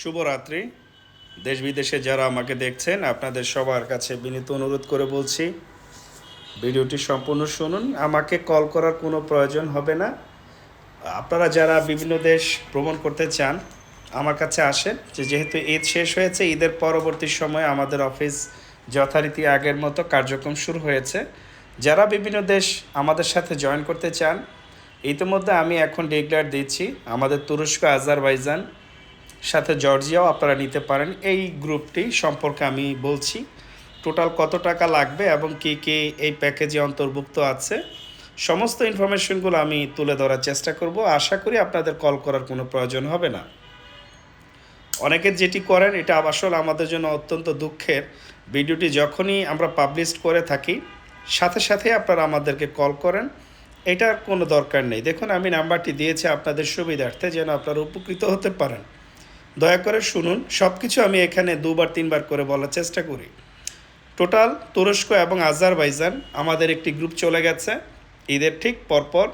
শুভরাত্রি। দেশ বিদেশে যারা আমাকে দেখছেন, আপনাদের সবার কাছে বিনীত অনুরোধ করে বলছি, ভিডিওটি সম্পূর্ণ শুনুন। আমাকে কল করার কোনো প্রয়োজন হবে না। আপনারা যারা বিভিন্ন দেশ ভ্রমণ করতে চান, আমার কাছে আসেন। যে যেহেতু ঈদ শেষ হয়েছে, ঈদের পরবর্তী সময়ে আমাদের অফিস যথারীতি আগের মতো কার্যক্রম শুরু হয়েছে। যারা বিভিন্ন দেশ আমাদের সাথে জয়েন করতে চান, ইতিমধ্যে আমি এখন ডিক্লেয়ার দিচ্ছি, আমাদের তুরস্ক, আজারবাইজান সাথে জর্জিয়াও আপনারা নিতে পারেন। এই গ্রুপটি সম্পর্কে আমি বলছি, টোটাল কত টাকা লাগবে এবং কি কি এই প্যাকেজে অন্তর্ভুক্ত আছে, সমস্ত ইনফরমেশনগুলো আমি তুলে ধরার চেষ্টা করব। আশা করি আপনাদের কল করার কোনো প্রয়োজন হবে না। অনেকে যেটি করেন, এটা আসলে আমাদের জন্য অত্যন্ত দুঃখের। ভিডিওটি যখনই আমরা পাবলিশ করে থাকি, সাথে সাথে আপনারা আমাদেরকে কল করেন। এটার কোনো দরকার নেই। দেখুন, আমি নাম্বারটি দিয়েছি, আপনাদের সুবিধার্থে যেন আপনারা উপকৃত হতে পারেন। দয়া করে শুনুন সব কিছু আমি এখানে দুবার, তিনবার করে বলার চেষ্টা করি। টোটাল তুরস্ক এবং আজারবাইজান আমাদের একটি গ্রুপ চলে গেছে। ঈদের ঠিক পরপর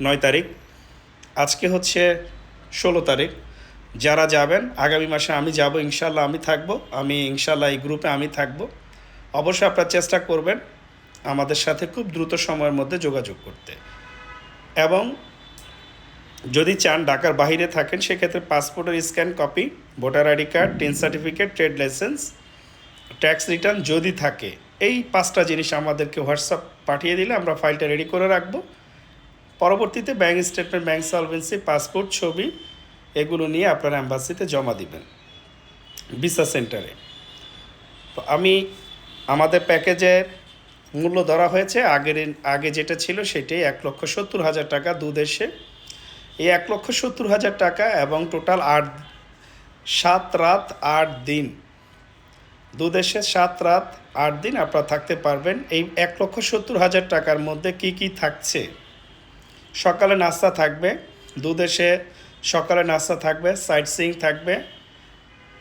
নয় তারিখ। আজকে হচ্ছে ষোলো তারিখ। যারা যাবেন, আগামী মাসে আমি যাব ইনশাল্লাহ আমি থাকব। আমি ইনশাল্লাহ এই গ্রুপে আমি থাকব। অবশ্যই আপনারা চেষ্টা করবেন আমাদের সাথে খুব দ্রুত সময়ের মধ্যে যোগাযোগ করতে। এবং যদি চান ঢাকার বাইরে থাকেন, সেক্ষেত্রে পাসপোর্টের scan copy, voter ID card, TIN certificate, trade licence, tax return যদি থাকে। এই পাঁচটা জিনিস আমাদেরকে হোয়াটসঅ্যাপ পাঠিয়ে দিলে আমরা ফাইলটা রেডি করে রাখব। পরবর্তীতে bank statement bank solvency, passport, ছবি, এগুলো নিয়ে আপনারা অ্যাম্বাসিতে জমা দিবেন ভিসা সেন্টারে। তো আমি, আমাদের প্যাকেজের মূল্য ধরা হয়েছে, আগের, আগে যেটা ছিল সেটাই এক লক্ষ সত্তর হাজার টাকা দু দেশে। এই এক লক্ষ সত্তর হাজার টাকা এবং টোটাল আট সাত রাত, আট দিন। দু দেশে সাত রাত, আট দিন আপনারা থাকতে পারবেন। এই এক লক্ষ সত্তর হাজার টাকার মধ্যে কি কি থাকছে? সকালে নাস্তা থাকবে। দু দেশে সকালে নাস্তা থাকবে সাইট সিং থাকবে,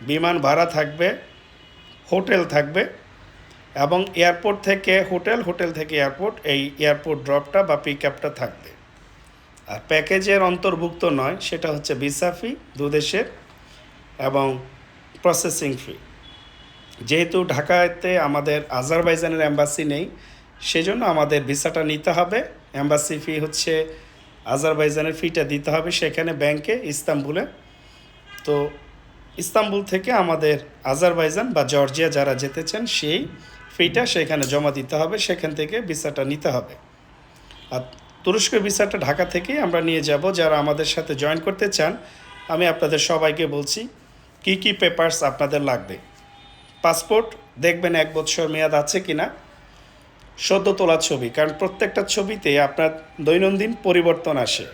বিমান ভাড়া থাকবে, হোটেল থাকবে এবং এয়ারপোর্ট থেকে হোটেল হোটেল থেকে এয়ারপোর্ট, এই এয়ারপোর্ট ড্রপটা বা পিক আপটা থাকবে। আর প্যাকেজের অন্তর্ভুক্ত নয়, সেটা হচ্ছে ভিসা ফি দু দেশের এবং প্রসেসিং ফি। যেহেতু ঢাকাতে আমাদের আজারবাইজানের অ্যাম্বাসি নেই, সেজন্য আমাদের ভিসাটা নিতে হবে। অ্যাম্বাসি ফি হচ্ছে, আজারবাইজানের ফিটা দিতে হবে সেখানে ব্যাংকে ইস্তাম্বুলে। তো ইস্তাম্বুল থেকে আমাদের আজারবাইজান বা জর্জিয়া যারা যেতে চান, সেই ফিটা সেখানে জমা দিতে হবে, সেখান থেকে ভিসাটা নিতে হবে। আর তুরস্ক ভিসাটা ঢাকা থেকে আমরা নিয়ে যাব, যারা আমাদের সাথে জয়েন করতে চান। আমি আপনাদের সবাইকে বলছি, কি কি পেপার্স আপনাদের লাগবে? পাসপোর্ট দেখবেন এক বছর মেয়াদ আছে কি না সদ্য তোলা ছবি, কারণ প্রত্যেকটা ছবিতে আপনার দৈনন্দিন পরিবর্তন আসে।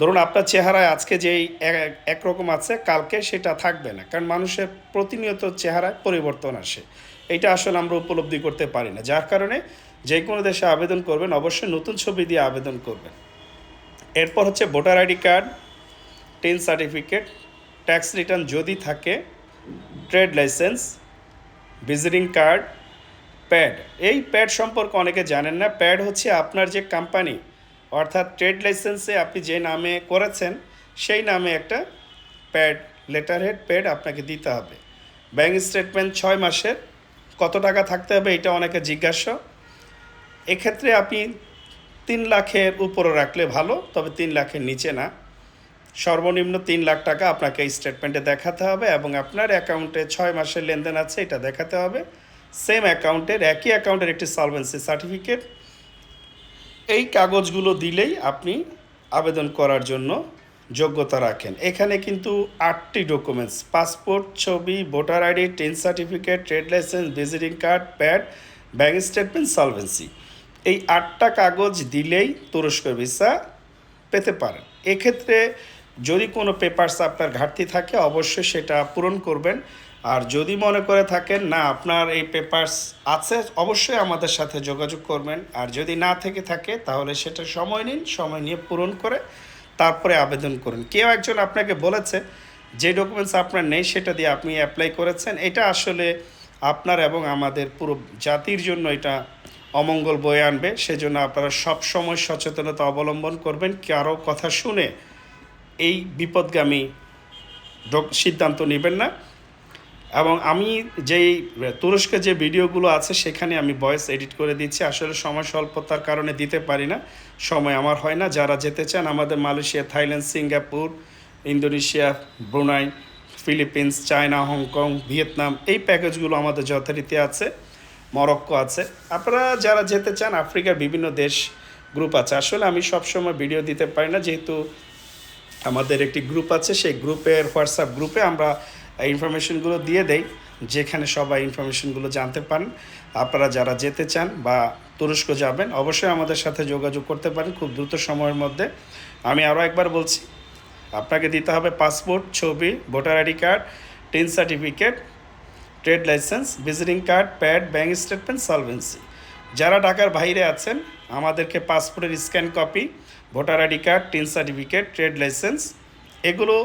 ধরুন, আপনার চেহারায় আজকে যেই এক- একরকম আছে, কালকে সেটা থাকবে না, কারণ মানুষের প্রতিনিয়ত চেহারায় পরিবর্তন আসে। এটা আসলে আমরা উপলব্ধি করতে পারি না, যার কারণে যে কোনো দেশে আবেদন করবেন, অবশ্যই নতুন ছবি দিয়ে আবেদন করবেন। এরপর হচ্ছে voter ID card, TIN certificate, tax return যদি থাকে, trade licence, visiting card, pad. এই প্যাড সম্পর্কে অনেকে জানেন না। প্যাড হচ্ছে আপনার যে কোম্পানি, অর্থাৎ ট্রেড লাইসেন্সে আপনি যে নামে করেছেন, সেই নামে একটা প্যাড লেটার হেড প্যাড আপনাকে দিতে হবে। ব্যাঙ্ক স্টেটমেন্ট ছয় মাসের, কত টাকা থাকতে হবে এটা অনেকে জিজ্ঞাসা এক্ষেত্রে আপনি তিন লাখের উপরে রাখলে ভালো, তবে তিন লাখের নিচে না। সর্বনিম্ন তিন লাখ টাকা আপনাকে স্টেটমেন্টে দেখাতে হবে এবং আপনার অ্যাকাউন্টে ছয় মাসের লেনদেন আছে, এটা দেখাতে হবে। সেম অ্যাকাউন্টের, একই অ্যাকাউন্টের একটি সলভেন্সি সার্টিফিকেট এই কাগজগুলো দিলেই আপনি আবেদন করার জন্য যোগ্যতা রাখেন। এখানে কিন্তু আটটি ডকুমেন্টস পাসপোর্ট ছবি voter ID TIN certificate trade licence visiting card pad bank statement solvency এই আটটা কাগজ দিলেই তুরস্ক ভিসা পেতে পারেন। এক্ষেত্রে যদি কোনো পেপারস আপনার ঘাটতি থাকে, অবশ্যই সেটা পূরণ করবেন। আর যদি মনে করে থাকেন, না, আপনার এই পেপারস আছে, অবশ্যই আমাদের সাথে যোগাযোগ করবেন। আর যদি না থেকে থাকে, তাহলে সেটা সময় নিন, সময় নিয়ে পূরণ করে তারপরে আবেদন করুন। কেউ একজন আপনাকে বলেছে, যে ডকুমেন্টস আপনার নেই, সেটা দিয়ে আপনি অ্যাপ্লাই করেছেন। এটা আসলে আপনার এবং আমাদের পুরো জাতির জন্য এটা অমঙ্গল বয়ে আনবে, সেজন্য আপনারা সব সময় সচেতনতা অবলম্বন করবেন। কারও কথা শুনে এই বিপদগামী সিদ্ধান্ত নেবেন না। এবং আমি যেই তুরস্কের যে ভিডিওগুলো আছে, সেখানে আমি ভয়েস এডিট করে দিচ্ছি। আসলে সময় স্বল্পতার কারণে দিতে পারি না। সময় আমার হয় না। যারা যেতে চান, আমাদের Malaysia, Thailand, Singapore, Indonesia, Brunei, Philippines, China, Hong Kong, Vietnam, এই প্যাকেজগুলো আমাদের যথারীতি আছে। মরক্কো আছে। আপনারা যারা যেতে চান, আফ্রিকার বিভিন্ন দেশ গ্রুপ আছে। আসলে আমি সবসময় ভিডিও দিতে পারি না, যেহেতু আমাদের একটি গ্রুপ আছে, সেই গ্রুপের হোয়াটসঅ্যাপ গ্রুপে আমরা ইনফরমেশনগুলো দিয়ে দেই, যেখানে সবাই ইনফরমেশনগুলো জানতে পারেন। আপনারা যারা যেতে চান বা তুরস্ক যাবেন, অবশ্যই আমাদের সাথে যোগাযোগ করতে পারেন খুব দ্রুত সময়ের মধ্যে। আমি আরও একবার বলছি, আপনাকে দিতে হবে পাসপোর্ট ছবি voter ID card TIN certificate trade licence, visiting card, pad bank statement, solvency. যারা ঢাকার বাইরে আছেন, আমাদেরকে পাসপোর্টের scan copy, voter ID card, TIN certificate, trade licence, এগুলো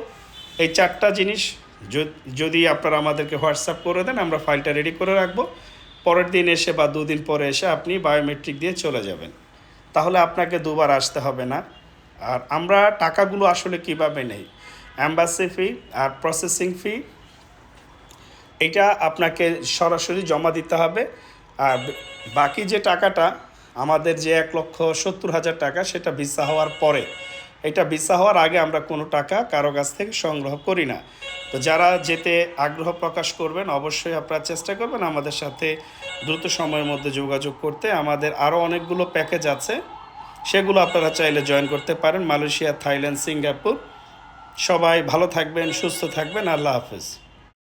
এই চারটা জিনিস যদি আপনারা আমাদেরকে হোয়াটসঅ্যাপ করে দেন, আমরা ফাইলটা রেডি করে রাখব। পরের দিন এসে বা দুদিন পরে এসে আপনি বায়োমেট্রিক দিয়ে চলে যাবেন। তাহলে আপনাকে দুবার আসতে হবে না। আর আমরা টাকাগুলো আসলে কীভাবে নেই? অ্যাম্বাসি ফি আর প্রসেসিং ফি এটা আপনাকে সরাসরি জমা দিতে হবে। আর বাকি যে টাকাটা, আমাদের যে এক লক্ষ সত্তর হাজার টাকা, সেটা ভিসা হওয়ার পরে। এটা ভিসা হওয়ার আগে আমরা কোনো টাকা কারও কাছ থেকে সংগ্রহ করি না। তো যারা যেতে আগ্রহ প্রকাশ করবেন, অবশ্যই আপনারা চেষ্টা করবেন আমাদের সাথে দ্রুত সময়ের মধ্যে যোগাযোগ করতে। আমাদের আরও অনেকগুলো প্যাকেজ আছে। সেগুলো আপনারা চাইলে জয়েন করতে পারেন। Malaysia, Thailand, Singapore. সবাই ভালো থাকবেন, সুস্থ থাকবেন। আল্লাহ হাফেজ।